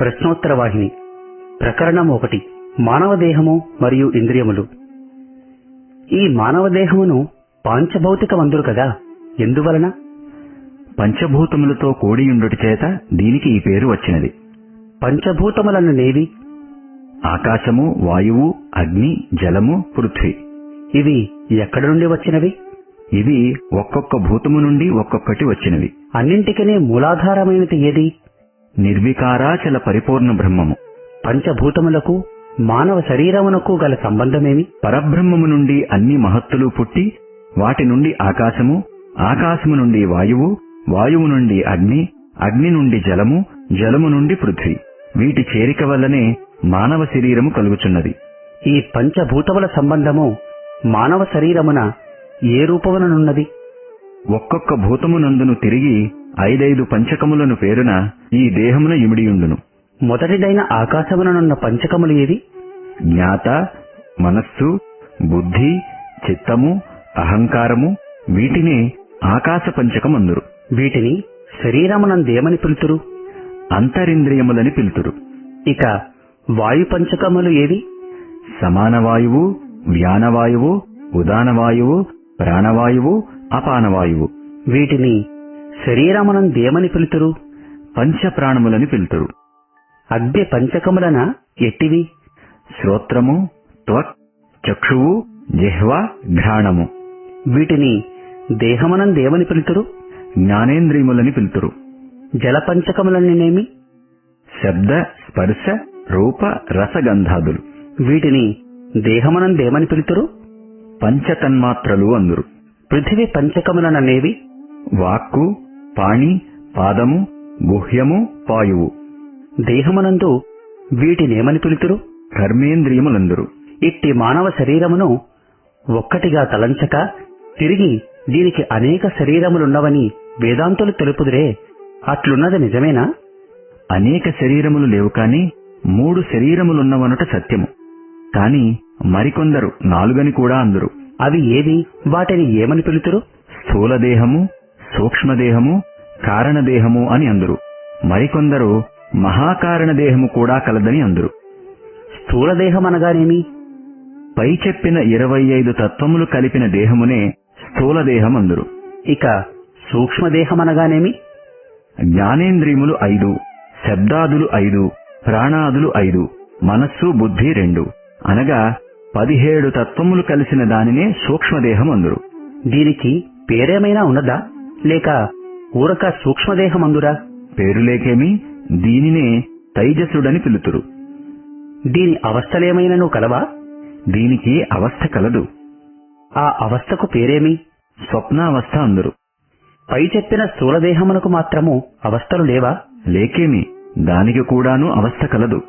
ప్రశ్నోత్తర వాహిని ప్రకరణం ఒకటి. మానవ దేహము మరియు ఇంద్రియములు. ఈ మానవ దేహమును పాంచభౌతిక మందురు కదా. ఎందువలన? పంచభూతములతో కూడియుండుట చేత దీనికి ఈ పేరు వచ్చినది. పంచభూతములను నేవి ఆకాశము వాయువు అగ్ని జలము పృథ్వీ. ఇవి ఎక్కడి నుండి వచ్చినవి? ఇవి ఒక్కొక్క భూతము నుండి ఒక్కొక్కటి వచ్చినవి. అన్నింటికనే మూలాధారమైనది ఏది? నిర్వికారాచల పరిపూర్ణ బ్రహ్మము. పంచభూతములకు మానవ శరీరమునకు గల సంబంధమేమి? పరబ్రహ్మము నుండి అన్ని మహత్తులు పుట్టి వాటి నుండి ఆకాశము ఆకాశము నుండి వాయువు వాయువు నుండి అగ్ని అగ్ని నుండి జలము జలము నుండి పృథ్వీ. వీటి చేరిక వల్లనే మానవ శరీరము కలుగుచున్నది. ఈ పంచభూతముల సంబంధము మానవ శరీరమున ఏ రూపముననున్నది? ఒక్కొక్క భూతమునందును తిరిగి ఐదైదు పంచకములను పేరున ఈ దేహమున ఇమిడియుండును. మొదటిదైన ఆకాశముననున్న పంచకములు ఏవి? జ్ఞాత మనస్సు బుద్ధి చిత్తము అహంకారము వీటినే ఆకాశ పంచకమందురు. వీటిని శరీరమునందేమని పిలుతురు? అంతరింద్రియములని పిలుతురు. ఇక వాయు పంచకములు ఏవి? సమానవాయువు వ్యానవాయువు ఉదానవాయువు ప్రాణవాయువు అపానవాయువు వీటిని శరీరమునందేమని పిలుతురు? పంచప్రాణములని పిలుతురు. అగ్ని పంచకములన ఎట్టివి? శ్రోత్రము త్వక్ చక్షువు జిహ్వ ఘ్రాణము. వీటిని దేహమునందేమని పిలుతురు? జ్ఞానేంద్రియములని పిలుతురు. జల శబ్ద స్పర్శ రూప రసగంధాదులు. వీటిని దేహమునందేమని పిలుతురు? పంచతన్మాత్రలు అందురు. పృథివీ పంచకములననేవి వాక్కు పాణి పాదము గుహ్యము పాయువు. దేహమునందు వీటినేమని పిలుతురు? కర్మేంద్రియములందురు. ఇట్టి మానవ శరీరమును ఒక్కటిగా తలంచక తిరిగి దీనికి అనేక శరీరములున్నవని వేదాంతులు తెలుపుదురే. అట్లున్నది నిజమేనా? అనేక శరీరములు లేవు కాని మూడు శరీరములున్నవనుట సత్యము. కాని మరికొందరు నాలుగని కూడా అందురు. అవి ఏవి? వాటిని ఏమని పిలుతురు? స్థూల దేహము సూక్ష్మదేహము కారణదేహము అని అందురు. మరికొందరు మహాకారణ దేహము కూడా కలదని అందురు. స్థూల దేహం అనగానేమి పై చెప్పిన ఇరవై ఐదు తత్వములు కలిపిన దేహమునే స్థూల దేహం అందురు. ఇక సూక్ష్మదేహం అనగానేమి జ్ఞానేంద్రియములు ఐదు శబ్దాదులు ఐదు ప్రాణాదులు ఐదు మనస్సు బుద్ధి రెండు. అనగా పదిహేడు తత్వములు కలిసిన దానినే సూక్ష్మదేహం అందురు. దీనికి పేరేమైనా ఉన్నదా? లేక ఊరక సూక్ష్మదేహమందురా. పేరులేకేమి? దీనినే తైజసుడని పిలుతురు. దీని అవస్థలేమైనను కలవా? దీనికి అవస్థ కలదు. ఆ అవస్థకు పేరేమి? స్వప్నావస్థ అందురు. పై చెప్పిన స్థూలదేహమునకు మాత్రము అవస్థలు లేవా? లేకేమి. దానికి కూడాను అవస్థ కలదు.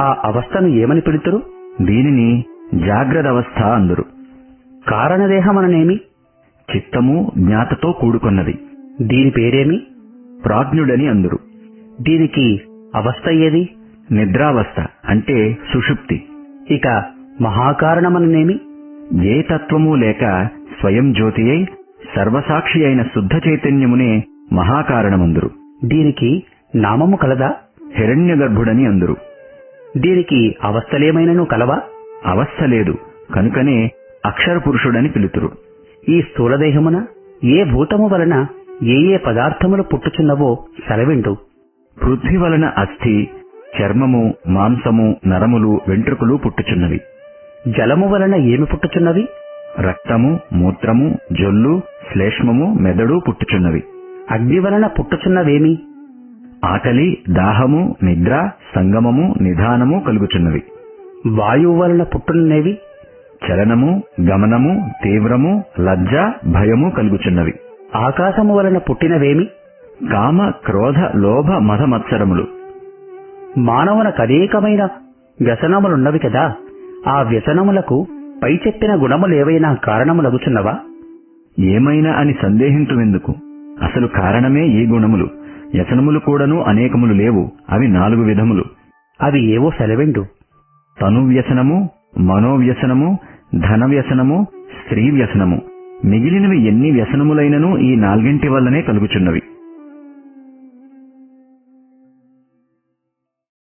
ఆ అవస్థను ఏమని పిలుతురు? దీనిని జాగ్రత్త అవస్థ అందురు. కారణదేహమననేమి? చిత్తము జ్ఞాతతో కూడుకొన్నది. దీని పేరేమి? ప్రాజ్ఞుడని అందురు. దీనికి అవస్థ ఏది? నిద్రావస్థ అంటే సుషుప్తి. ఇక మహాకారణమననేమి ఏ తత్వము లేక స్వయం జ్యోతి అయి సర్వసాక్షి అయిన శుద్ధ చైతన్యమునే మహాకారణమందురు. దీనికి నామము కలదా? హిరణ్య గర్భుడని అందురు. దీనికి అవస్థలేమైనను కలవా? అవస్థ లేదు కనుకనే అక్షర పురుషుడని పిలుతురు. ఈ స్థూలదేహమున ఏ భూతము వలన ఏ ఏ పదార్థములు పుట్టుచున్నవో సెలవిండు. పృథ్వీ వలన అస్థి చర్మము మాంసము నరములు వెంట్రుకలు పుట్టుచున్నవి. జలము వలన ఏమి పుట్టుచున్నవి? రక్తము మూత్రము జొల్లు శ్లేష్మము మెదడు పుట్టుచున్నవి. అగ్ని వలన పుట్టుచున్నవేమి? ఆకలి దాహము నిద్ర సంగమము నిధానము కలుగుచున్నవి. వాయువు వలన పుట్టుననేవి చలనము గమనము తీవ్రము లజ్జ భయము కలుగుచున్నవి. ఆకాశము వలన పుట్టినవేమి? కామ క్రోధ లోభ మద మత్సరములు. మానవునకు అనేకమైన వ్యసనములున్నవి కదా ఆ వ్యసనములకు పై చెప్పిన గుణములేవైనా కారణములగుచున్నవా? ఏమైనా అని సందేహింతువెందుకు అసలు కారణమే ఈ గుణములు. వ్యసనములు కూడాను అనేకములు లేవు అవి నాలుగు విధములు. అవి ఏవో సెలవిండు. తను వ్యసనము మనోవ్యసనము ధన వ్యసనము స్త్రీ వ్యసనము మిగిలినవి ఎన్ని వ్యసనములైనను ఈ నాల్గింటి వల్లనే కలుగుచున్నవి.